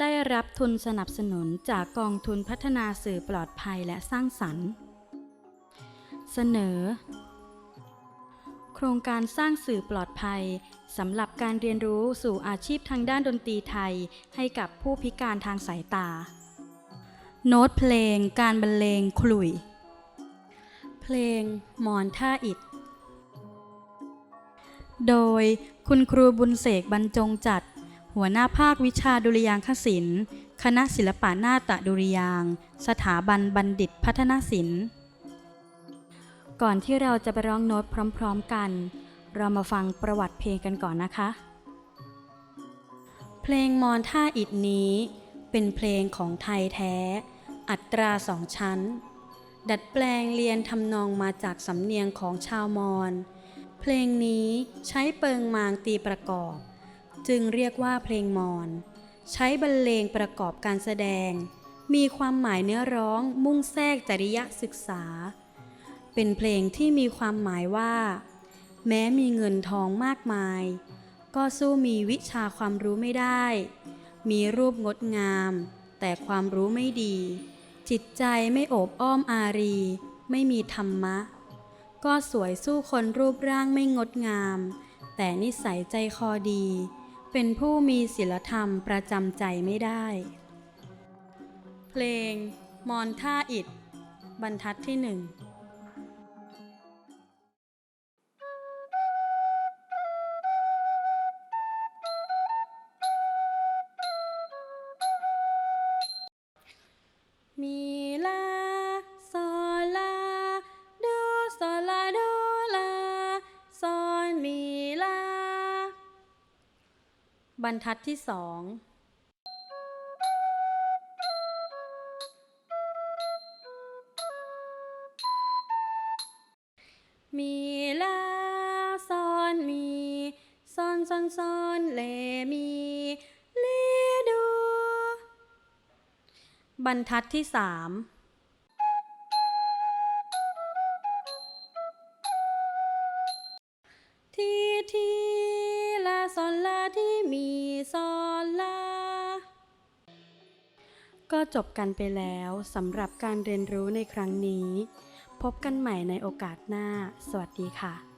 ได้รับทุนสนับสนุนจากกองทุนพัฒนาสื่อปลอดภัยและสร้างสรรค์ เสนอ โครงการสร้างสื่อปลอดภัยสำหรับการเรียนรู้สู่อาชีพทางด้านดนตรีไทยให้กับผู้พิการทางสายตา โน้ตเพลงการบรรเลงขลุ่ย เพลงมอนท่าอิดโดยคุณครูบุญเสกบรรจงจัด หัวหน้าภาควิชาดุริยางคศิลป์ คณะศิลปะนาฏดุริยางค์สถาบันบัณฑิตพัฒนศิลป์ ก่อนที่เราจะไปร้องโน้ตพร้อมๆกัน เรามาฟังประวัติเพลงกันก่อนนะคะ เพลงมอนท่าอิดนี้ เป็นเพลงของไทยแท้ อัตราสองชั้น ดัดแปลงเรียนทำนองมาจากสำเนียงของชาวมอญเพลงนี้ใช้เปิงมางตีประกอบ จึงเรียกว่าเพลงมอญใช้บรรเลงประกอบการแสดง มีความหมายเนื้อร้องมุ่งแทรกจริยศึกษา เป็นเพลงที่มีความหมายว่า แม้มีเงินทองมากมาย ก็สู้มีวิชาความรู้ไม่ได้ มีรูปงดงาม แต่ความรู้ไม่ดี จิตใจไม่โอบอ้อมอารี ไม่มีธรรมะ ก็สวยสู้คนรูปร่างไม่งดงาม แต่นิสัยใจคอดี เป็นผู้มีศีลธรรมประจำใจไม่ได้ เพลง มอนท่าอิดบรรทัดที่หนึ่งมี บรรทัดที่สองมีลาซอนมีซอนซอนซอนเลมีเลโดบรรทัดที่สาม ซอลลาที่มีซอลลา ก็จบกันไปแล้วสำหรับการเรียนรู้ในครั้งนี้ พบกันใหม่ในโอกาสหน้า สวัสดีค่ะ